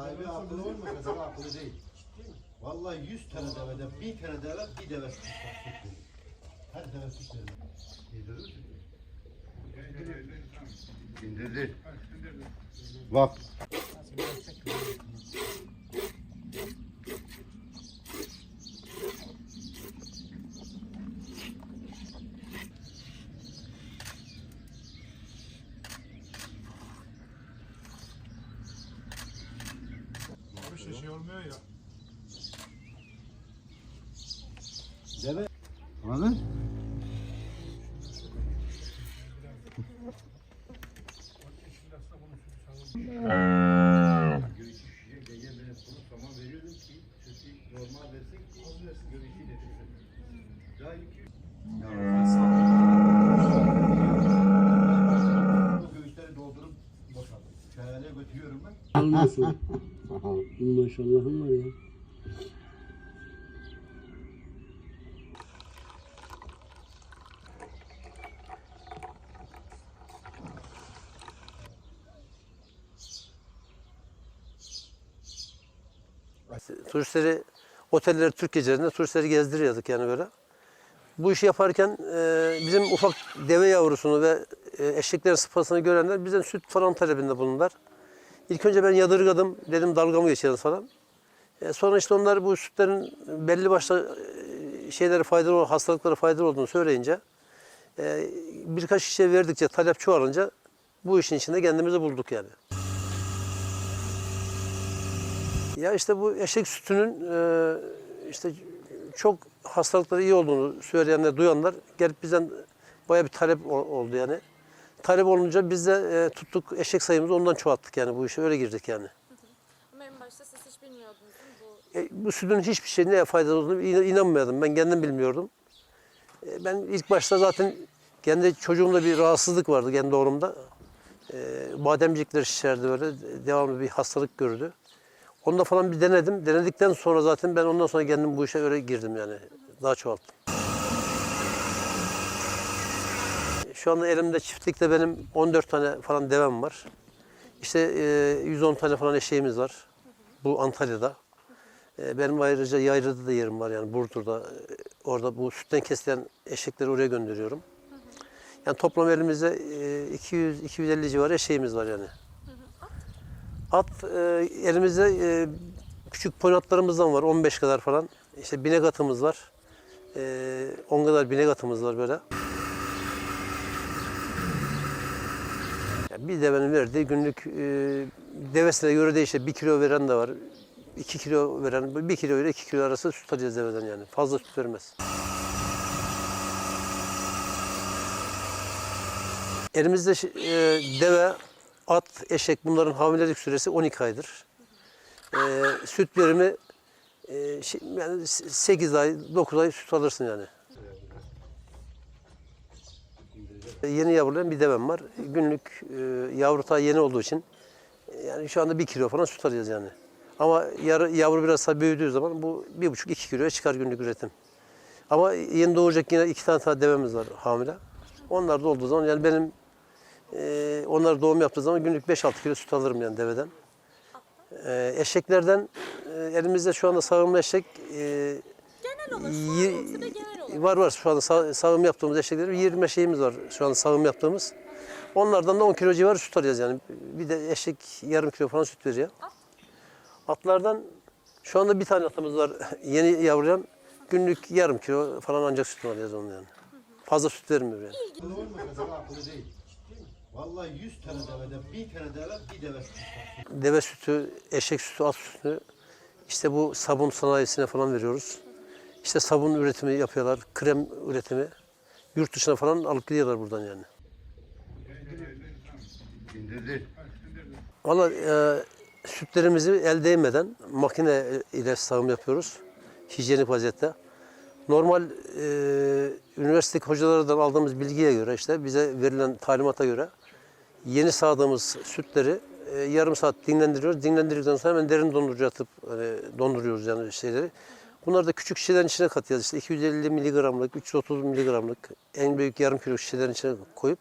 akıllı olma deve akıllı değil. Vallahi 100 tane devede bir tane deve bir deve süt verir. Her deve süt verir. Yedirir mi? İndirdi. Bak. Bir şey, şey olmuyor ya. Deve. Anladın? Göğüsü şişe gece böyle kuru saman veriyordum ki sütü normal versek ki göğüsü getirsin. Daha iki Bu göğüsleri doldurup boşaldım. Şelaleye götürüyorum ben. Almasın. Maşallahım var ya. Turistleri, otelleri, Türk gecelerinde turistleri gezdiriyorduk yani böyle. Bu işi yaparken e, bizim ufak deve yavrusunu ve e, eşeklerin sıpasını görenler bizden süt falan talebinde bulundular. İlk önce ben yadırgadım, dedim dalgamı geçelim falan. E, sonra işte onlar bu sütlerin belli başlı e, şeyleri faydalı, hastalıklara faydalı olduğunu söyleyince e, birkaç şişe verdikçe talep çoğalınca bu işin içinde kendimizi bulduk yani. Ya işte bu eşek sütünün e, işte çok hastalıkları iyi olduğunu söyleyenler, duyanlar gelip bizden bayağı bir talep oldu yani. Talep olunca biz de e, tuttuk eşek sayımızı ondan çoğalttık yani bu işe öyle girdik yani. Ama en başta siz hiç bilmiyordunuz değil mi bu E, bu sütün hiçbir şey neye faydalı olduğunu inan- inanmıyordum. Ben kendim bilmiyordum. E, ben ilk başta zaten kendi çocuğumda bir rahatsızlık vardı kendi oğlumda. E, bademcikleri şişerdi böyle. Devamlı bir hastalık gördü. Onda falan bir denedim. Denedikten sonra zaten ben ondan sonra kendim bu işe öyle girdim yani. Daha çoğalttım. Şu anda elimde çiftlikte benim 14 tane falan devem var. İşte e, 110 tane falan eşeğimiz var. Bu Antalya'da. E, Benim ayrıca Yayrı'da da yerim var yani Burdur'da. E, Orada bu sütten kesilen eşekleri oraya gönderiyorum. Yani toplam elimizde e, 200-250 civarı eşeğimiz var yani. At e, elimizde e, küçük ponatlarımızdan var 15 kadar falan. İşte binek atımız var. E, 10 kadar binek atımız var böyle. Ya bir devenin verdiği günlük e, devesine göre değişir. Bir kilo veren de var. 2 kilo veren, 1 kilo ile 2 kilo arası süt alacağız deveden yani. Fazla süt vermez. Elimizde e, deve, at, eşek bunların hamilelik süresi 12 aydır. E, süt verimi e, yani 8 ay, 9 ay süt alırsın yani. Yeni yavrulayan bir devem var. Günlük e, yavru ta yeni olduğu için yani şu anda 1 kilo falan süt alacağız yani. Ama yarı, yavru biraz daha büyüdüğü zaman bu 1,5-2 kiloya çıkar günlük üretim. Ama yeni doğacak yine iki tane daha devemiz var hamile. Onlar da olduğu zaman yani benim e, onlar doğum yaptığı zaman günlük 5-6 kilo süt alırım yani deveden. E, eşeklerden e, elimizde şu anda sağımlı eşek e, Genel sorun da olarak. Var var şu anda sağ, sağım yaptığımız eşeklerin 20 eşeğimiz var şu anda sağım yaptığımız. Onlardan da 10 kilo civarı süt alacağız yani. Bir de eşek yarım kilo falan süt veriyor. Atlardan şu anda bir tane atımız var yeni yavrulayan. Günlük yarım kilo falan ancak süt alacağız onu yani. Fazla süt vermiyor yani. Akıllı değil. Vallahi 100 tane devede bir tane deve bir deve süt verir. Deve sütü, eşek sütü, at sütü işte bu sabun sanayisine falan veriyoruz. İşte sabun üretimi yapıyorlar, krem üretimi. Yurt dışına falan alıp gidiyorlar buradan yani. Valla e, sütlerimizi el değmeden makine ile sağım yapıyoruz. Hijyenik vaziyette. Normal e, üniversitedeki hocalardan aldığımız bilgiye göre işte bize verilen talimata göre yeni sağdığımız sütleri e, yarım saat dinlendiriyoruz. Dinlendirdikten sonra hemen derin dondurucuya atıp hani donduruyoruz yani şeyleri. Bunları da küçük şişelerin içine katıyoruz. İşte 250 miligramlık, 330 miligramlık en büyük yarım kilo şişelerin içine koyup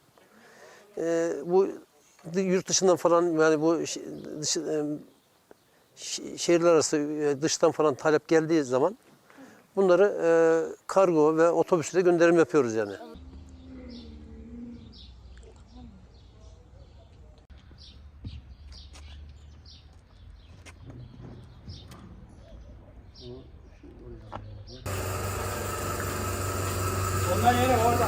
e, bu yurt dışından falan yani bu dışı, e, Şehirler arası e, dıştan falan talep geldiği zaman bunları e, kargo ve otobüsle gönderim yapıyoruz yani. Ondan yere orada.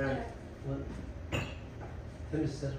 Let me sit.